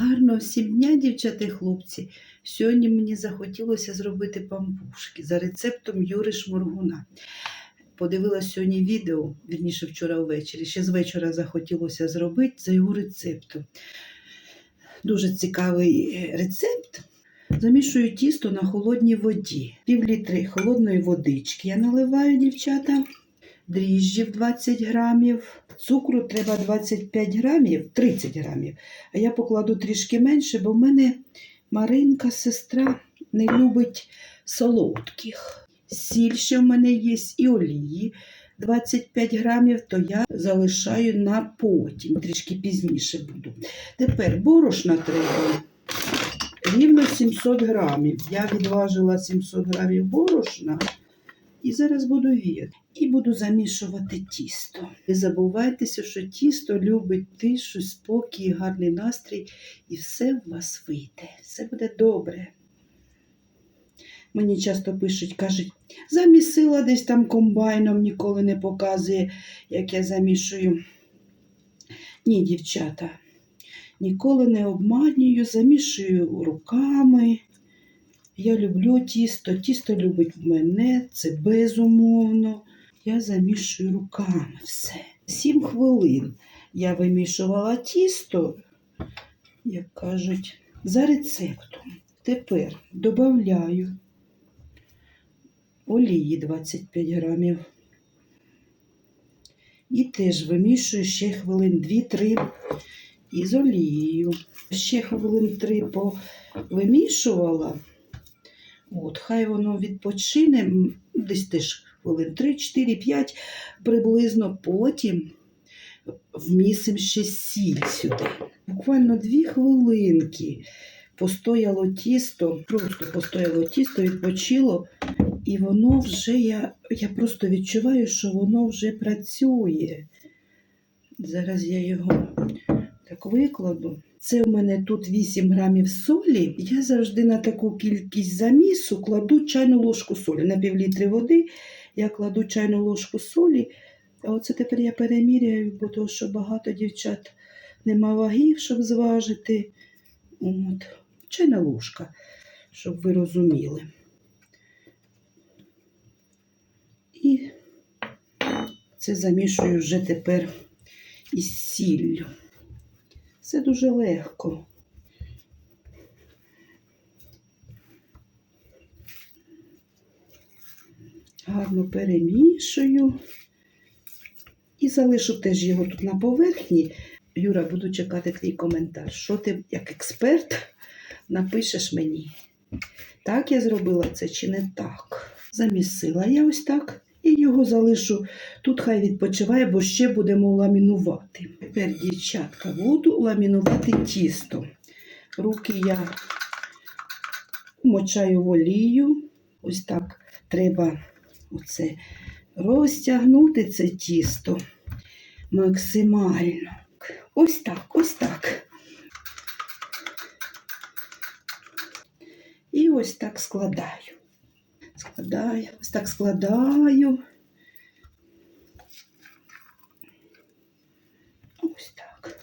Гарного всім дня, дівчата і хлопці. Сьогодні мені захотілося зробити пампушки за рецептом Юри Шморгуна. Подивилася сьогодні відео, вірніше вчора ввечері. Ще з вечора захотілося зробити за його рецептом. Дуже цікавий е, рецепт. Замішую тісто на холодній воді. Пів літри холодної водички я наливаю, дівчата. Дріжджів 20 грамів. Цукру треба 25 грамів, 30 грамів. А я покладу трішки менше, бо в мене Маринка, сестра, не любить солодких. Сіль ще в мене є і олії 25 грамів, то я залишаю на потім, трішки пізніше буду. Тепер борошна треба рівно 700 грамів. Я відважила 700 грамів борошна. І зараз буду віяти. І буду замішувати тісто. Не забувайтеся, що тісто любить тишу, спокій, гарний настрій, і все в вас вийде. Все буде добре. Мені часто пишуть, кажуть, замісила десь там комбайном, ніколи не показує, як я замішую. Ні, дівчата, ніколи не обманюю, замішую руками. Я люблю тісто, тісто любить мене, це безумовно. Я замішую руками все. Сім хвилин я вимішувала тісто, як кажуть, за рецептом. Тепер додаю олії 25 грамів. І теж вимішую ще хвилин 2-3 із олією. Ще хвилин 3 повимішувала. От, хай воно відпочине, десь теж хвилин 3, 4, 5 приблизно. Потім вмісимо ще сіль сюди. Буквально 2 хвилинки постояло тісто, просто постояло тісто, відпочило, і воно вже я, я просто відчуваю, що воно вже працює. Зараз я його так викладу. Це у мене тут 8 грамів солі. Я завжди на таку кількість замісу кладу чайну ложку солі. На півлітри води я кладу чайну ложку солі. А оце тепер я переміряю, бо то, що багато дівчат нема вагів, щоб зважити. От. Чайна ложка, щоб ви розуміли. І це замішую вже тепер із сіллю. Це дуже легко. Гарно перемішую і залишу теж його тут на поверхні. Юра, буду чекати твій коментар. Що ти, як експерт, напишеш мені? Так я зробила це чи не так? Замісила я ось так його залишу. Тут хай відпочиває, бо ще будемо ламінувати. Тепер, дівчатка, буду ламінувати тісто. Руки я мочаю в олію. Ось так треба оце розтягнути це тісто максимально. Ось так, ось так. І ось так складаю. Складаю, ось так складаю. Ось так.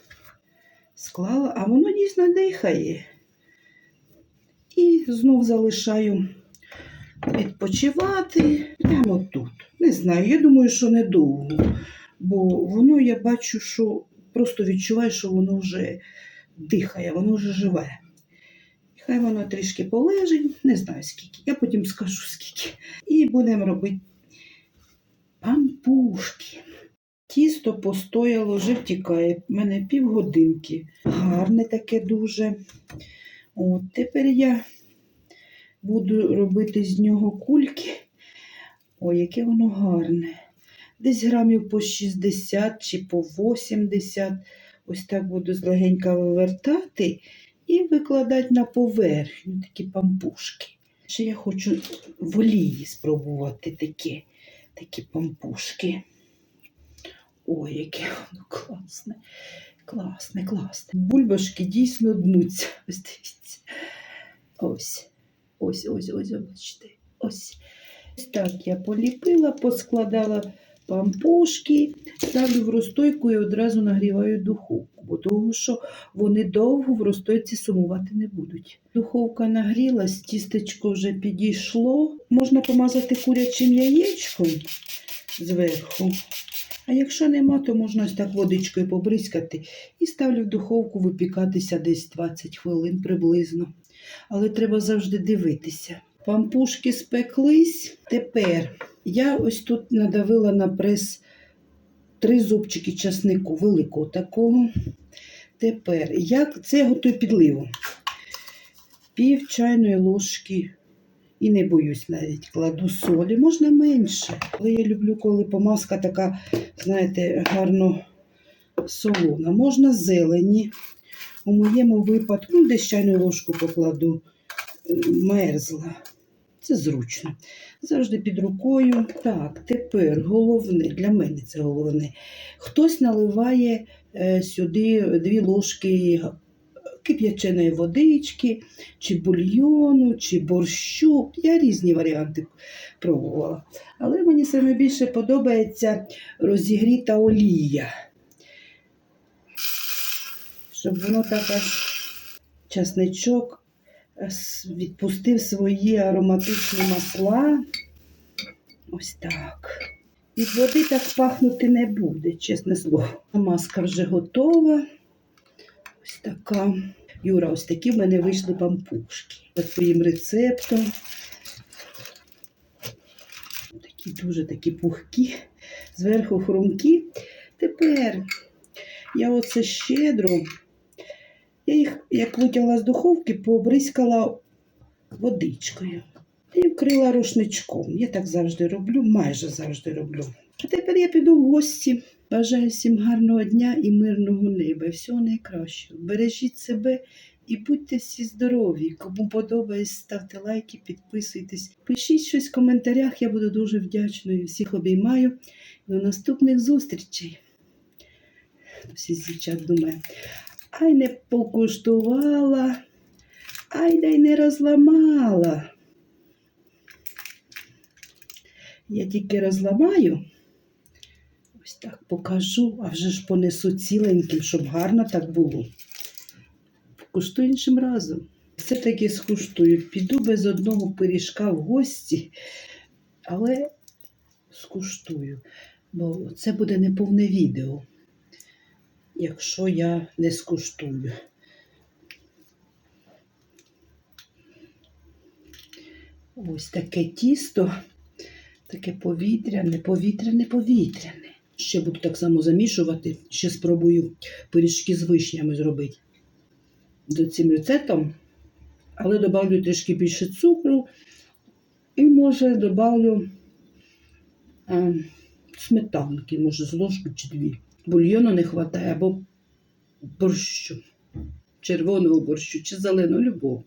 Склала, а воно дійсно дихає. І знов залишаю відпочивати прямо тут. Не знаю, я думаю, що недовго, бо воно я бачу, що просто відчуваю, що воно вже дихає, воно вже живе. Хай воно трішки полежить, не знаю скільки. Я потім скажу скільки. І будемо робити пампушки. Тісто постояло, вже втікає. У мене півгодинки. Гарне таке дуже. От, тепер я буду робити з нього кульки. Ой, яке воно гарне. Десь грамів по 60 чи по 80. Ось так буду злегенька вивертати і викладати на поверхню такі пампушки. Ще я хочу в олії спробувати такі, такі пампушки. Ой, яке воно класне, класне, класне. Бульбашки дійсно днуться. Ось дивіться. Ось, ось, ось, ось, бачите. Ось. Ось так я поліпила, поскладала Пампушки ставлю в розстойку і одразу нагріваю духовку, бо того, що вони довго в розстойці сумувати не будуть. Духовка нагрілась, тістечко вже підійшло. Можна помазати курячим яєчком зверху. А якщо нема, то можна ось так водичкою побризкати і ставлю в духовку випікатися десь 20 хвилин приблизно. Але треба завжди дивитися. Пампушки спеклись. Тепер я ось тут надавила на прес три зубчики часнику, великого такого. Тепер як це готую підливу. Пів чайної ложки. І не боюсь навіть кладу солі, можна менше. Але я люблю, коли помазка така, знаєте, гарно солона. Можна зелені. У моєму випадку, ну, десь чайну ложку покладу е, мерзла. Це зручно. Завжди під рукою. Так, тепер головне, для мене це головне. Хтось наливає е, сюди дві ложки кип'яченої водички, чи бульйону, чи борщу. Я різні варіанти пробувала. Але мені саме більше подобається розігріта олія. Щоб воно так аж часничок відпустив свої ароматичні масла. Ось так. Від води так пахнути не буде, чесне слово. Маска вже готова. Ось така. Юра, ось такі в мене вийшли пампушки. За твоїм рецептом. Такі дуже такі пухкі, зверху хрумкі. Тепер я оце щедро. Я їх, як витягла з духовки, пообризкала водичкою і вкрила рушничком. Я так завжди роблю, майже завжди роблю. А тепер я піду в гості. Бажаю всім гарного дня і мирного неба. Всього найкращого. Бережіть себе і будьте всі здорові. Кому подобається, ставте лайки, підписуйтесь. Пишіть щось в коментарях, я буду дуже вдячною. Всіх обіймаю. До наступних зустрічей. Всі з дівчат. Ай не покуштувала, ай да й не розламала. Я тільки розламаю. Ось так покажу, а вже ж понесу ціленьким, щоб гарно так було. Куштую іншим разом. Все-таки скуштую. Піду без одного пиріжка в гості, але скуштую. Бо це буде неповне відео, якщо я не скуштую. Ось таке тісто, таке повітряне, повітряне, повітряне. Ще буду так само замішувати, ще спробую пиріжки з вишнями зробити за цим рецептом, але додавлю трішки більше цукру і, може, додавлю а, сметанки, може, з ложку чи дві. Бульйону не вистачає або борщу, червоного борщу чи зеленого любого.